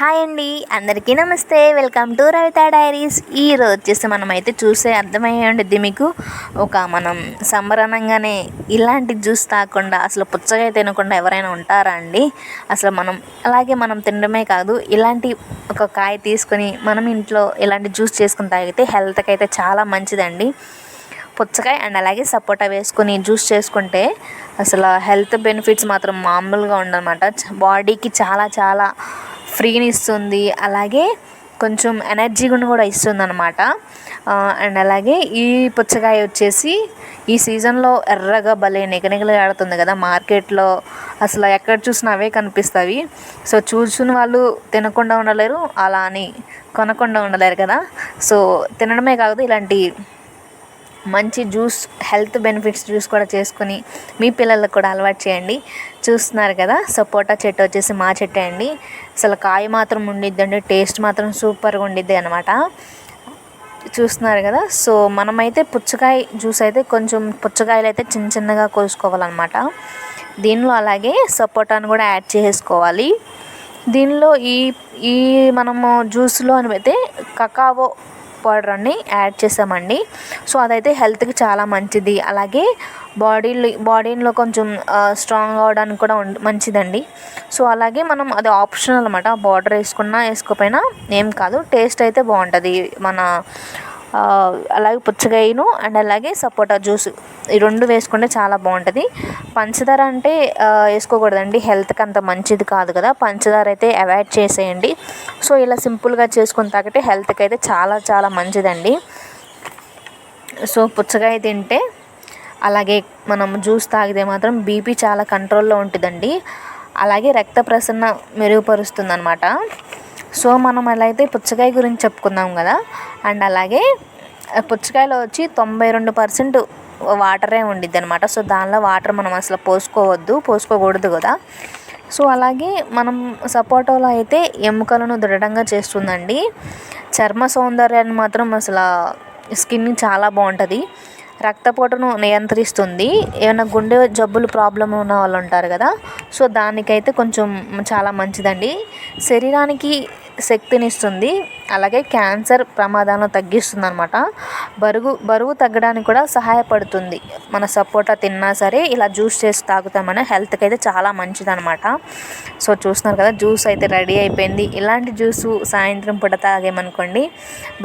Hi అండి. అందరికీ నమస్తే. Welcome to Ravitha diaries. ఈరోజు వచ్చేసి మనం అయితే చూసే అర్థమయ్యే ఉండిద్ది మీకు. ఒక మనం సంబరణంగానే ఇలాంటి జ్యూస్ తాగకుండా అసలు పుచ్చగా తినకుండా ఎవరైనా ఉంటారా అండి? అసలు మనం అలాగే మనం తినడమే కాదు ఇలాంటి ఒక కాయ తీసుకొని మనం ఇంట్లో ఇలాంటి జ్యూస్ చేసుకుని తాగితే హెల్త్కి అయితే చాలా మంచిదండి. పుచ్చకాయ అండ్ అలాగే సపోటా వేసుకొని జ్యూస్ చేసుకుంటే అసలు హెల్త్ బెనిఫిట్స్ మాత్రం మామూలుగా ఉండనమాట. బాడీకి చాలా చాలా ఫ్రీని ఇస్తుంది. అలాగే కొంచెం ఎనర్జీ కూడా ఇస్తుంది అనమాట అండ్ అలాగే ఈ పుచ్చకాయ వచ్చేసి ఈ సీజన్లో ఎర్రగా భలే నిగనిగలాడుతుంది కదా మార్కెట్లో. అసలు ఎక్కడ చూసినా అవే కనిపిస్తాయి. సో చూసిన వాళ్ళు తినకుండా ఉండలేరు అలా అని కొనకుండా ఉండలేరు కదా. సో తినడమే కాదు ఇలాంటి మంచి జ్యూస్ హెల్త్ బెనిఫిట్స్ జ్యూస్ కూడా చేసుకుని మీ పిల్లలకు కూడా అలవాటు చేయండి. చూస్తున్నారు కదా సపోటా చెట్టు వచ్చేసి మా చెట్టు అండి. అసలు కాయ మాత్రం ఉండిద్దండి టేస్ట్ మాత్రం సూపర్గా ఉండిద్ది అనమాట చూస్తున్నారు కదా సో మనమైతే పుచ్చకాయ జ్యూస్ అయితే కొంచెం పుచ్చకాయలు అయితే చిన్న చిన్నగా కోసుకోవాలన్నమాట. దీనిలో అలాగే సపోటాను కూడా యాడ్ చేసుకోవాలి. దీనిలో ఈ ఈ మనము జ్యూస్లో అయితే కకావో పౌడర్ అన్ని యాడ్ చేసామండి. సో అదైతే హెల్త్కి చాలా మంచిది. అలాగే బాడీలో బాడీలో కొంచెం స్ట్రాంగ్ అవడానికి కూడా మంచిదండి. సో అలాగే మనం అది ఆప్షనల్ అనమాట బార్డర్ వేసుకున్నా వేసుకోపోయినా ఏం కాదు. టేస్ట్ అయితే బాగుంటుంది. మన అలాగే పుచ్చకాయను అండ్ అలాగే సపోటా జ్యూస్ ఈ రెండు వేసుకుంటే చాలా బాగుంటుంది. పంచదార అంటే వేసుకోకూడదండి. హెల్త్కి అంత మంచిది కాదు కదా. పంచదార అయితే అవాయిడ్ చేసేయండి. సో ఇలా సింపుల్గా చేసుకుని తాగితే హెల్త్కి అయితే చాలా చాలా మంచిదండి. సో పుచ్చకాయ తింటే అలాగే మనం జ్యూస్ తాగితే మాత్రం బీపీ చాలా కంట్రోల్లో ఉంటుందండి. అలాగే రక్త ప్రసరణ మెరుగుపరుస్తుంది అనమాట సో మనం ఎలా అయితే పుచ్చకాయ గురించి చెప్పుకుందాం కదా. అండ్ అలాగే పుచ్చకాయలో వచ్చి తొంభై రెండు పర్సెంట్ వాటరే ఉండిద్ది అనమాట సో దానిలో వాటర్ మనం అసలు పోసుకోవద్దు పోసుకోకూడదు కదా. సో అలాగే మనం సపోటాలో అయితే ఎముకలను దృఢంగా చేస్తుందండి. చర్మ సౌందర్యాన్ని మాత్రం అసలు స్కిన్ చాలా బాగుంటుంది. రక్తపోటును నియంత్రిస్తుంది. ఏమైనా గుండె జబ్బులు ప్రాబ్లం ఉన్న వాళ్ళు ఉంటారు కదా సో దానికైతే కొంచెం చాలా మంచిదండి. శరీరానికి శక్తినిస్తుంది. అలాగే క్యాన్సర్ ప్రమాదాలను తగ్గిస్తుంది అనమాట బరువు బరువు తగ్గడానికి కూడా సహాయపడుతుంది. మన సపోటా తిన్నా సరే ఇలా జ్యూస్ చేసి తాగుతామని హెల్త్కి అయితే చాలా మంచిది అనమాట సో చూస్తున్నారు కదా జ్యూస్ అయితే రెడీ అయిపోయింది. ఇలాంటి జ్యూసు సాయంత్రం పూట తాగేమనుకోండి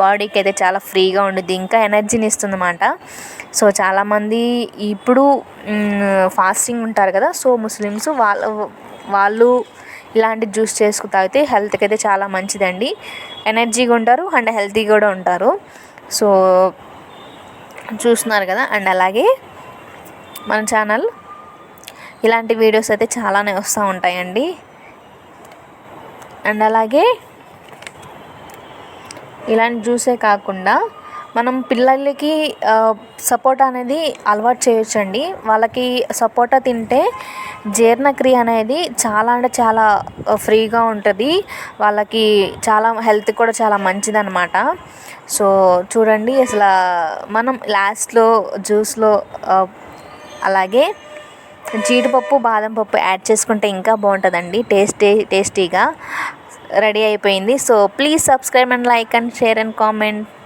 బాడీకి అయితే చాలా ఫ్రీగా ఉండుద్ది. ఇంకా ఎనర్జీని ఇస్తుంది అనమాట సో చాలామంది ఇప్పుడు ఫాస్టింగ్ ఉంటారు కదా సో ముస్లిమ్స్ వాళ్ళ వాళ్ళు ఇలాంటి జ్యూస్ చేసుకు తాగితే హెల్త్కి అయితే చాలా మంచిదండి. ఎనర్జీగా ఉంటారు అండ్ హెల్తీ కూడా ఉంటారు. సో చూస్తున్నారు కదా? అండ్ అలాగే మన ఛానల్ ఇలాంటి వీడియోస్ అయితే చాలానే వస్తూ ఉంటాయండి. అండ్ అలాగే ఇలాంటి జ్యూసే కాకుండా మనం పిల్లలకి సపోటా అనేది అలవాటు చేయొచ్చండి. వాళ్ళకి సపోటా తింటే జీర్ణక్రియ అనేది చాలా అంటే చాలా ఫ్రీగా ఉంటుంది. వాళ్ళకి చాలా హెల్త్ కూడా చాలా మంచిదన్నమాట. సో చూడండి అసలు మనం లాస్ట్లో జ్యూస్లో అలాగే జీడిపప్పు బాదం పప్పు యాడ్ చేసుకుంటే ఇంకా బాగుంటుందండి. టేస్టీ టేస్టీగా రెడీ అయిపోయింది. So please subscribe and like and share and comment.